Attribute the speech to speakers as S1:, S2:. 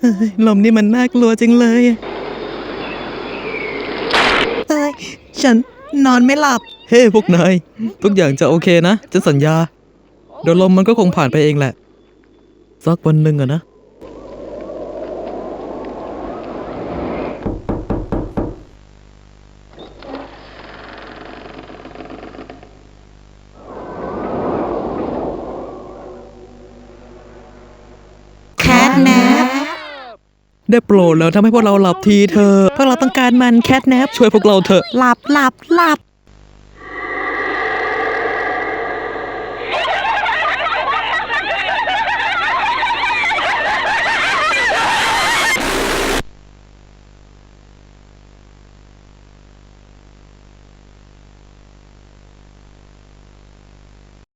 S1: เฮ้ยลมนี่มันน่ากลัวจังเลยเฮ้ยฉันนอนไม่หลับ เฮ้พวกนาย ทุกอย่างจะโอเคนะ ฉันสัญญา เดี๋ยวลมมันก็คงผ่านไปเองแหละ สักวันหนึ่งอะนะ
S2: แคทแนป
S1: ได้โปรดแล้วทำให้พวกเราหลับทีเธอะพวกเราต้องการมันแคทแนปช่วยพวกเราเถอะ
S2: หลับหลับหลับ